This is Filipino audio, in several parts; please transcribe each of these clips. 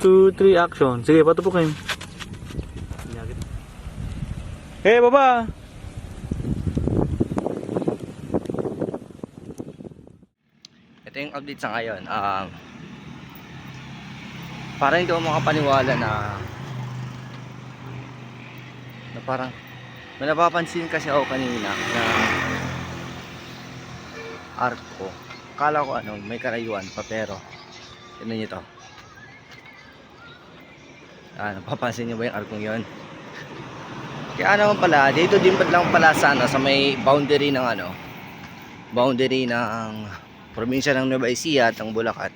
2, 3, action. Sige, patupukin. Hey, baba! Ito yung update sa ngayon. Um, parang hindi ako makapaniwala na na parang may napapansin kasi ako kanina na art ko. Akala ko ano, may karayuan pa pero tignan nyo to. Ah, napapansin nyo ba yung art kong yun? Kaya naman pala, dito din pa lang pala sa, ano, sa may boundary ng ano, boundary ng probinsya ng Nueva Ecija at ng Bulacan.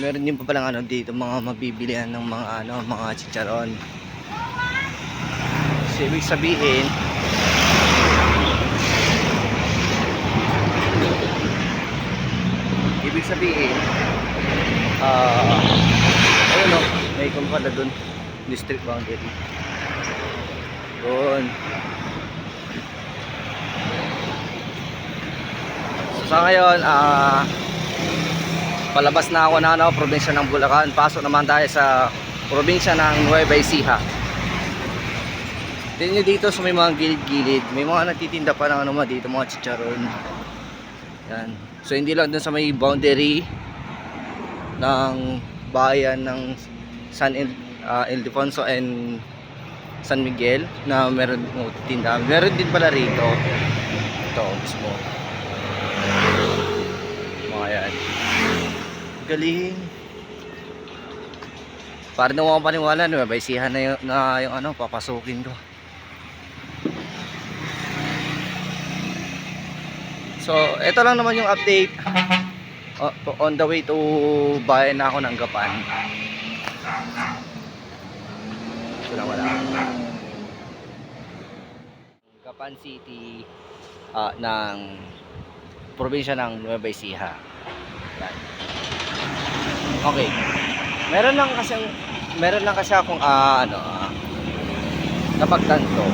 Meron din pa palang ano dito mga mabibilihan ng mga ano, mga chicharon. So, ibig sabihin, ibig sabihin, ah, o, may ikon pala dun, district boundary. Doon. So, sa ngayon, ah, palabas na ako na ano, probinsya ng Bulacan. Pasok naman tayo sa probinsya ng Nueva Ecija. Nyo dito sa may mga gilid-gilid. May mga nagtitinda pa ng ano mga dito, mga chicharon. Yan. So hindi lang dun sa may boundary ng bayan ng San Il, ah, Ildefonso and San Miguel na meron mo tinda. Meron din pala rito. Ito mismo. Mga yan. Galing. Parang naman ako paniwala, no? Baisihan na yung, na yung ano, papasukin ko. So, ito lang naman yung update. O- on the way to bayan na ako ng Gapan. Lang wala. Gapan City ah, ng probinsya ng Nueva Ecija. Okay. Meron lang kasi meron lang kasi akong ah, ano ah, napagtanto.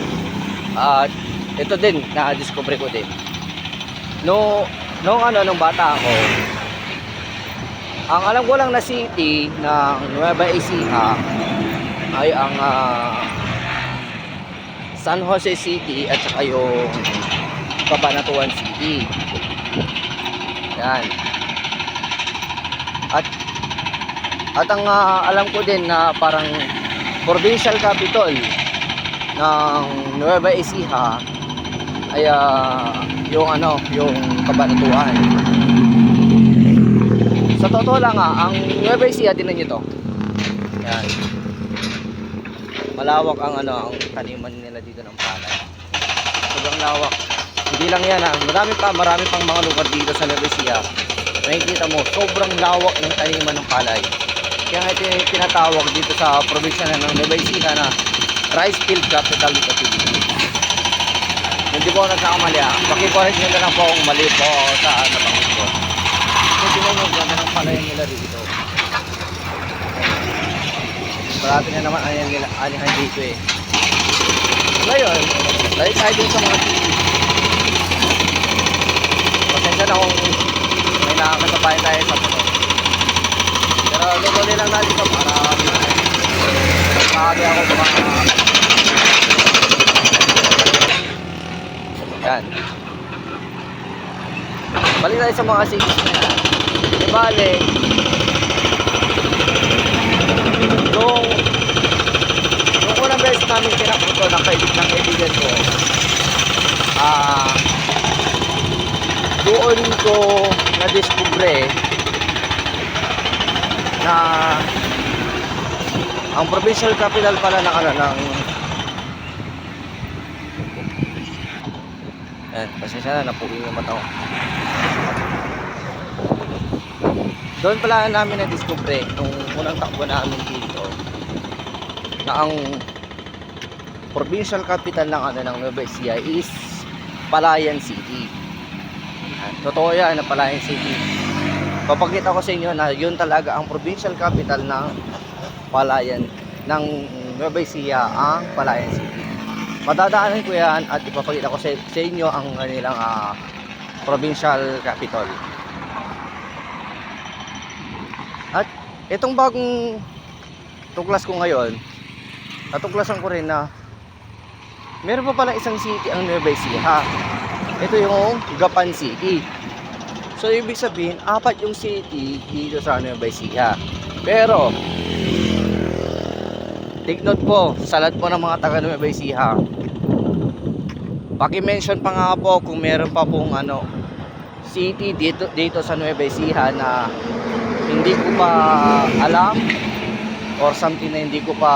At ito din na-discover ko din. No nung ano nung bata ako, ang alam ko lang na city ng Nueva Ecija ay ang ah, San Jose City at saka yung Cabanatuan City. Yan. At at ang ah, alam ko din na parang provincial capital ng Nueva Ecija ay ah, yung ano, yung Cabanatuan. Totoo lang ah, ang Nueva Ecija din niyo to. Yan. Malawak ang ano, ang taniman nila dito ng palay. Sobrang lawak. Hindi lang yan ah. Marami pa, marami pang mga lugar dito sa Nueva Ecija. Makikita mo, sobrang lawak ng taniman ng palay. Kaya nga ito yung tinatawag dito sa probinsya na ng Nueva Ecija na rice field capital dito Pilipinas. Hindi po ako nagkakamali ah. Pakicorrect nyo na lang po kung mali po sa nabanggit ko. Kasi mo yung ganda ng palayan nila dito. Marami na naman ayan nila, anihan dito eh. Ngayon, dahil tayo dun sa mga TV. Pasensya na kung may nakakasabay tayo sa puno. Pero lutuloy lang natin ito para makakagi ako mga yan. Balik tayo sa mga cities na yan. Di bale, nung nung unang beses namin pinapunto ng kaibig ng kaibigan ko, ah, doon ko na-discover na ang provincial capital pala ng ano ng Ayan, pasensya na, napuwi yung mata ko. Doon pala namin na-discover nung unang takbo namin dito na ang provincial capital ng ano ng Nueva Ecija is Palayan City. Ayan, Totoo yan na Palayan City. Papakita ko sa inyo na yun talaga ang provincial capital ng Palayan ng Nueva Ecija ang Palayan City. Madadaanan ko yan at ipapakita ko sa, sa inyo ang kanilang ah, provincial capital. At itong bagong tuklas ko ngayon, natuklasan ko rin na meron pa pala isang city ang Nueva Ecija. Ito yung Gapan City. So, ibig sabihin, apat yung city dito sa Nueva Ecija. Pero, take note po, sa lahat po ng mga taga Nueva Ecija, Paki-mention pa nga po kung meron pa pong ano city dito dito sa Nueva Ecija na hindi ko pa alam or something na hindi ko pa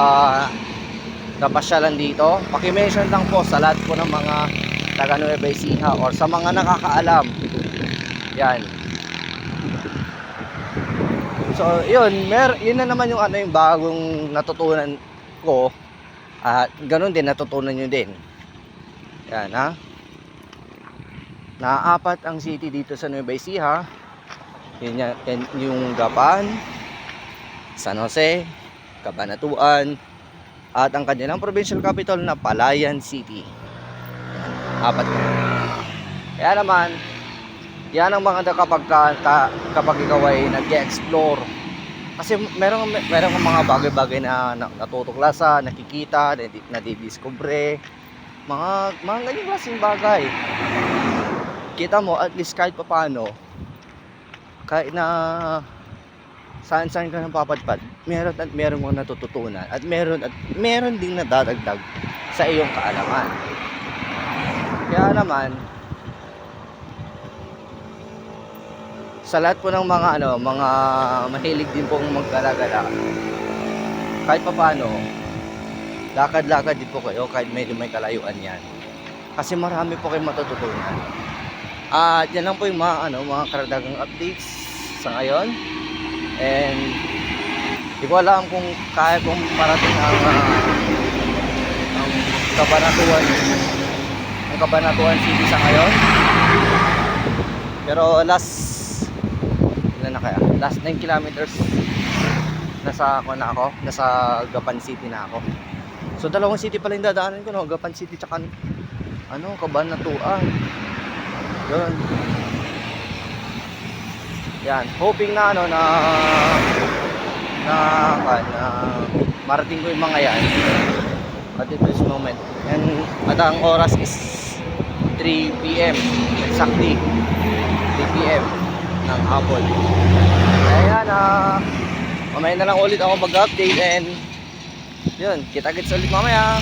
napasyalan dito. Paki-mention lang po sa lahat po ng mga taga Nueva Ecija or sa mga nakakaalam. Yan. So, yun, mer yun na naman yung ano yung bagong natutunan ko. At ganun din natutunan nyo din. Yan ha. Naapat ang city dito sa Nueva Ecija. Yun, yung Gapan, San Jose, Cabanatuan, at ang kanilang provincial capital na Palayan City. Apat na. Kaya naman, yan ang mga kapag, ka, ka- kapag ikaw ay nag-explore. Kasi meron, meron kang mga bagay-bagay na, na natutuklasan, nakikita, nadi- nadidiscover mga mga ganyan klaseng bagay kita mo at least kahit papaano kahit na saan saan ka nang papadpad meron at meron mo natututunan at meron at meron ding nadadagdag sa iyong kaalaman kaya naman sa lahat po ng mga ano mga mahilig din pong maggalagala kahit papaano lakad-lakad din po kayo kahit medyo may kalayuan yan. Kasi marami po kayong matututunan. At yan lang po yung mga, ano, mga karadagang updates sa ngayon. And di ko alam kung kaya kong parating ang, ah, ang kabanatuan ang kabanatuan city sa ngayon. Pero last ilan na kaya? Last 9 kilometers nasa ako na ako, nasa Gapan City na ako. So dalawang city pala yung dadaanan ko, no? Gapan City tsaka ano, Cabanatuan. Yun. Yan, hoping na ano na na kan na marating ko yung mga yan at this moment. And at ang oras is 3 p.m. exactly 3 p.m. ng hapon. Kaya yan, ah, mamaya na lang ulit ako mag-update and yun, kita-kits ulit mamaya.